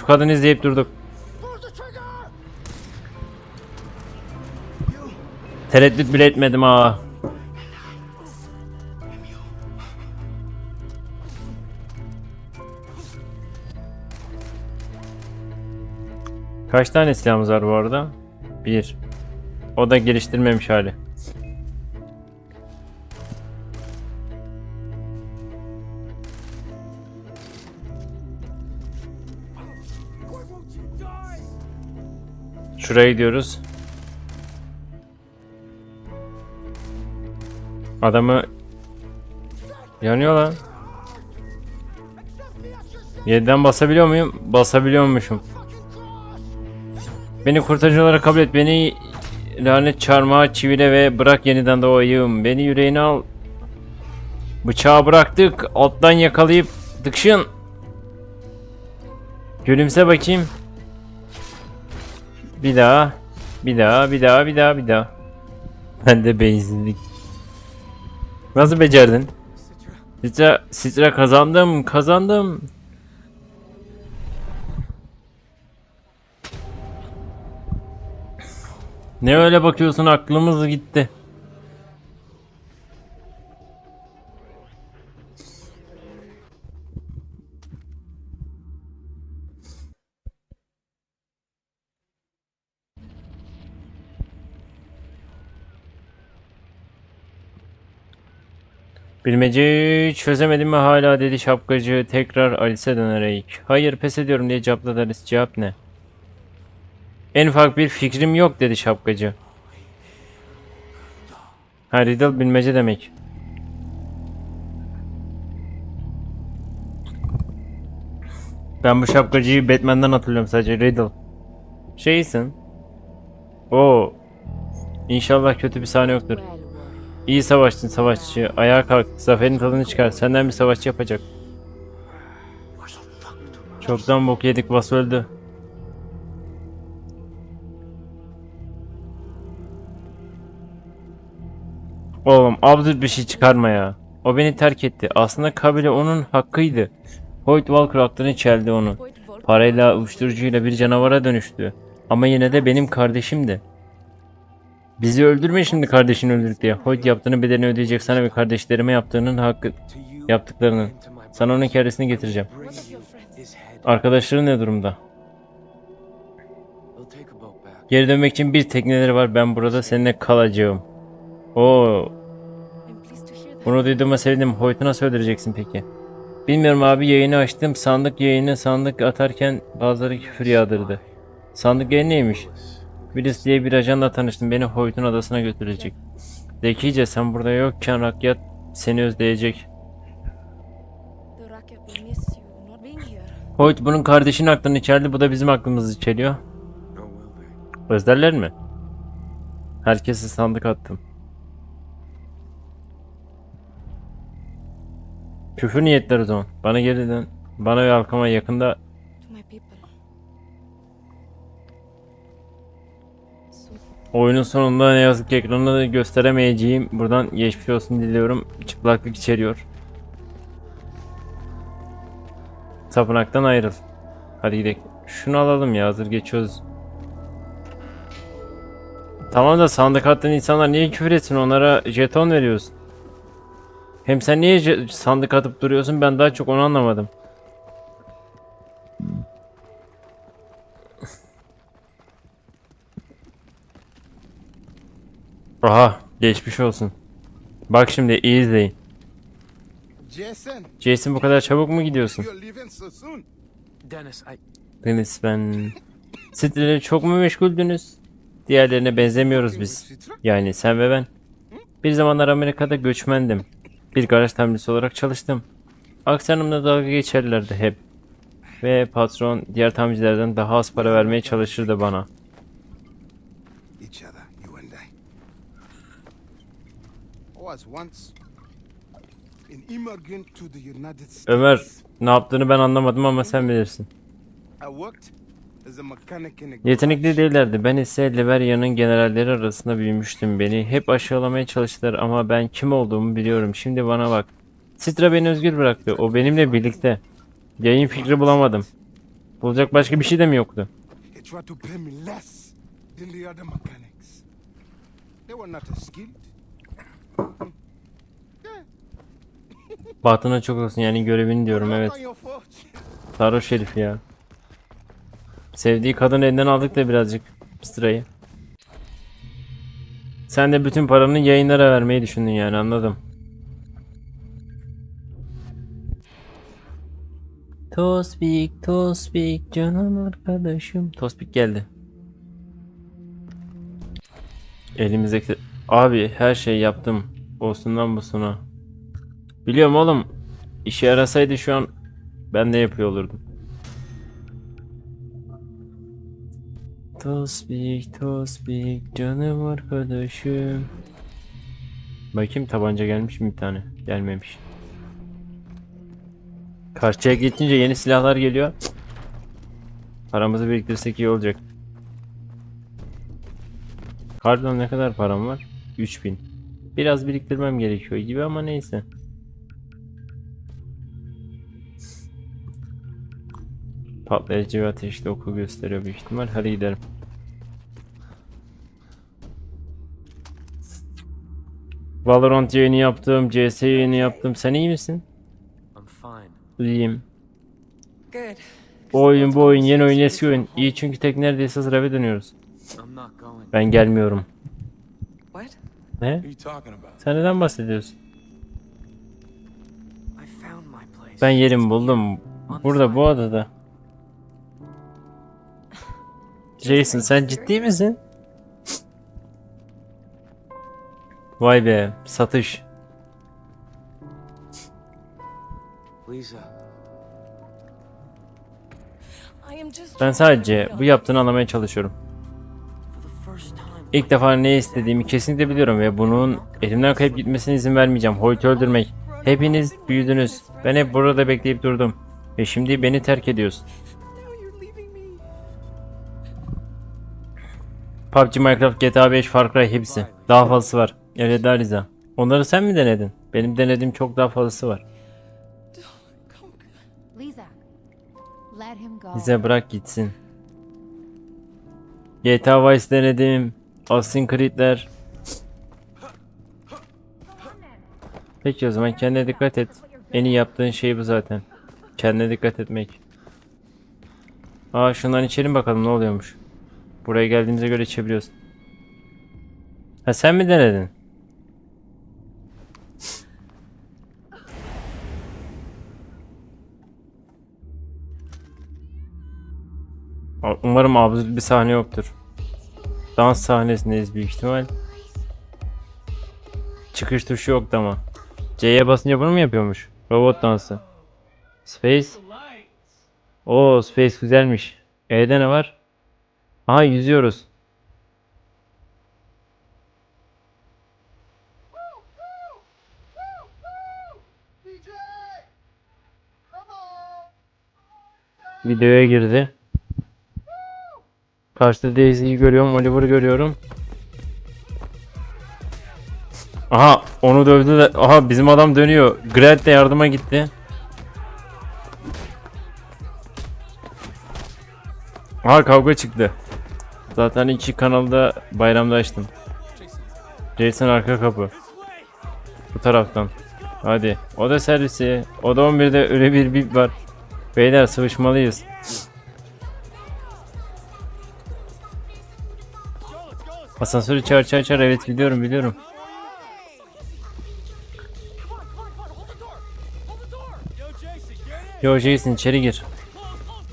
Şu kadını izleyip durduk. Tereddüt bile etmedim ha. Kaç tane silahımız var bu arada? Bir. O da geliştirmemiş hali. Şuraya gidiyoruz. Adamı yanıyor lan. Yeniden basabiliyor muyum? Basabiliyormuşum. Beni kurtarıcı olarak kabul et. Beni lanet çarmıha çivile ve bırak yeniden doğayım. Beni yüreğine al. Bıçağı bıraktık. Alttan yakalayıp tıkşın. Gülümse bakayım. Bir daha. Bir daha, bir daha, bir daha, bir daha. Ben de beyinsizlik. Nasıl becerdin? Sitra, Sitra kazandım, kazandım. Ne öyle bakıyorsun aklımız gitti. Bilmeceyi çözemedim mi hala dedi şapkacı tekrar Alice'e dönerek. Hayır pes ediyorum diye cevapladı Alice. Cevap ne? En ufak bir fikrim yok dedi şapkacı. Ha riddle bilmece demek. Ben bu şapkacıyı Batman'dan hatırlıyorum sadece riddle. Şeysin. O. İnşallah kötü bir sahne yoktur. İyi savaştın savaşçı. Ayağa kalk. Zaferin tadını çıkar. Senden bir savaşçı yapacak. Çoktan bok yedik. Vas öldü. Oğlum absürt bir şey çıkarma ya. O beni terk etti. Aslında kabile onun hakkıydı. Hoyt Walker aklını çeldi onu. Parayla, uyuşturucuyla bir canavara dönüştü. Ama yine de benim kardeşimdi. Bizi öldürme şimdi kardeşini öldürdük diye. Hoyt yaptığını bedelini ödeyecek sana ve kardeşlerime yaptığının hakkı yaptıklarının. Sana onun keresini getireceğim. Arkadaşların ne durumda? Geri dönmek için bir tekneleri var. Ben burada seninle kalacağım. Oo, bunu duyduğuma sevindim. Hoyt'u nasıl öldüreceksin peki? Bilmiyorum abi yayını açtım. Sandık yayını sandık atarken bazıları küfür yağdırdı. Sandık yayını neymiş? Willis diye bir ajanla tanıştım. Beni Hoyt'un adasına götürecek. Zekice sen burada yokken Rakyat seni özleyecek. Hoyt bunun kardeşinin aklını içerdi. Bu da bizim aklımızı içeriyor. Özlerler mi? Herkese sandık attım. Küfür niyetler o zaman. Bana geri dön. Bana ve halkıma yakında oyunun sonunda ne yazık ki ekranı gösteremeyeceğim. Buradan geçmiş olsun diliyorum. Çıplaklık içeriyor. Tapınaktan ayrıl. Hadi gidelim. Şunu alalım ya hazır geçiyoruz. Tamam da sandık attığın insanlar niye küfür etsin onlara jeton veriyorsun. Hem sen niye sandık atıp duruyorsun ben daha çok onu anlamadım. Aha geçmiş olsun. Bak şimdi iyi izleyin. Jason, Jason bu kadar çabuk mu gidiyorsun? Dennis, I Deniz ben... Sizleri çok mu meşguldünüz? Diğerlerine benzemiyoruz biz. Yani sen ve ben. Bir zamanlar Amerika'da göçmendim. Bir garaj tamircisi olarak çalıştım. Aksanımla dalga geçerlerdi hep. Ve patron diğer tamircilerden daha az para vermeye çalışırdı bana. Each other, you and I. I was once an immigrant to the United States. Ömer ne yaptığını ben anlamadım ama sen bilirsin. I worked as a mechanic in a Yetenekli değillerdi. Ben ise Liberia'nın generalleri arasında büyümüştüm. Beni hep aşağılamaya çalıştılar ama ben kim olduğumu biliyorum. Şimdi bana bak. Sitra beni özgür bıraktı. O benimle birlikte. Yayın fikri bulamadım. Bulacak başka bir şey de mi yoktu? He tried to pay me less than the other mechanics. They were not as skilled. Bahtına çok olsun yani görevini diyorum evet. Sarhoş herif ya. Sevdiği kadın elinden aldık da birazcık sırayı. Sen de bütün paranı yayınlara vermeyi düşündün yani anladım. Tospik, Tospik, canım arkadaşım. Tospik geldi. Elimizdeki... Abi her şeyi yaptım. Olsundan busuna. Biliyorum oğlum. İşe yarasaydı şu an ben de yapıyor olurdum. Tospik, Tospik, canım arkadaşım. Bakayım tabanca gelmiş mi bir tane? Gelmemiş. Karşıya geçince yeni silahlar geliyor. Paramızı biriktirsek iyi olacak. Harbiden ne kadar param var? 3000. Biraz biriktirmem gerekiyor gibi ama neyse. Patlayıcı ve ateşli oku gösteriyor büyük ihtimal. Hadi gidelim. Valorant yayını yaptım, CS yayını yaptım. Sen iyi misin? I'm fine. İyiyim. Good. Bu oyun bu oyun yeni oyun eski oyun. İyi çünkü tek neredeyse hazır eve dönüyoruz. I'm not going. Ben gelmiyorum. Ne? Sen neden bahsediyorsun? Ben yerimi buldum. Burada bu adada. Jason sen ciddi misin? Vay be satış. Ben sadece bu yaptığını anlamaya çalışıyorum. İlk defa ne istediğimi kesinlikle biliyorum ve bunun elimden kayıp gitmesine izin vermeyeceğim. Hoyt'u öldürmek. Hepiniz büyüdünüz. Ben hep burada bekleyip durdum. Ve şimdi beni terk ediyorsun. PUBG, Minecraft, GTA 5, Far Cry hepsi. Daha fazlası var. Elveda Liza. Onları sen mi denedin? Benim denediğim çok daha fazlası var. Bize bırak gitsin. GTA Vice denedim. Assassin's Creed'ler. Peki o zaman kendine dikkat et. En iyi yaptığın şey bu zaten. Kendine dikkat etmek. Aa şundan içelim bakalım ne oluyormuş. Buraya geldiğimize göre içebiliyoruz. Ha sen mi denedin? Umarım absürt bir sahne yoktur. Dans sahnesindeyiz büyük ihtimal. Çıkış tuşu yoktu ama. C'ye basınca bunu mu yapıyormuş? Robot dansı. Space. Oo Space güzelmiş. E'de ne var? Aha yüzüyoruz. Videoya girdi. Karşıda Daisy'yi görüyorum, Oliver'ı görüyorum. Aha onu dövdü de aha bizim adam dönüyor. Grant de yardıma gitti. Aha kavga çıktı. Zaten iki kanalda bayramda açtım. Jason arka kapı. Bu taraftan. Hadi. O da servisi. O da 11'de öyle bir bip var. Beyler sıvışmalıyız. Asansörü çağır çağır çağır evet biliyorum biliyorum. Yo Jason içeri gir.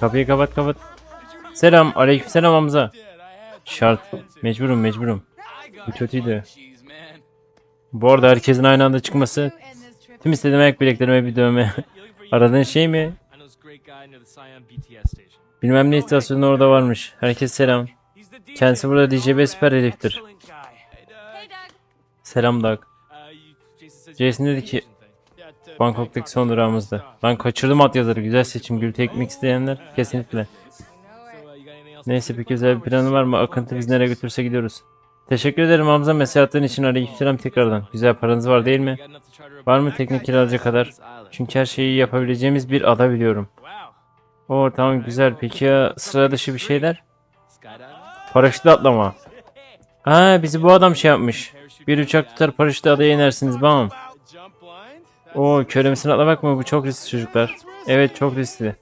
Kapıyı kapat kapat. Selam aleykümselam Hamza. Şart. Mecburum mecburum. Bu kötüydü. Bu arada herkesin aynı anda çıkması tüm istediğim ayak bileklerime bir dövme. Aradığın şey mi? Bilmem ne istasyonu orada varmış. Herkes selam. Kendisi burada DJB süper heriftir. Selam Doug. Jason dedi ki Bangkok'taki son durağımızda. Ben kaçırdım at yazarı. Güzel seçim. Gül ekmek isteyenler kesinlikle. Neyse peki özel bir planı var mı? Akıntı biz nereye götürse gidiyoruz. Teşekkür ederim Hamza mesajların için aleykümselam tekrardan. Güzel paranız var değil mi? Var mı teknik kiralaca kadar? Çünkü her şeyi yapabileceğimiz bir ada biliyorum. Oo tamam güzel. Peki ya sıra dışı bir şeyler? Paraşütle atlama. Ha bizi bu adam şey yapmış. Bir uçak tutar paraşütle adaya inersiniz bam. Oo köremesine atlamak mı? Bu çok riskli çocuklar. Evet çok riskli.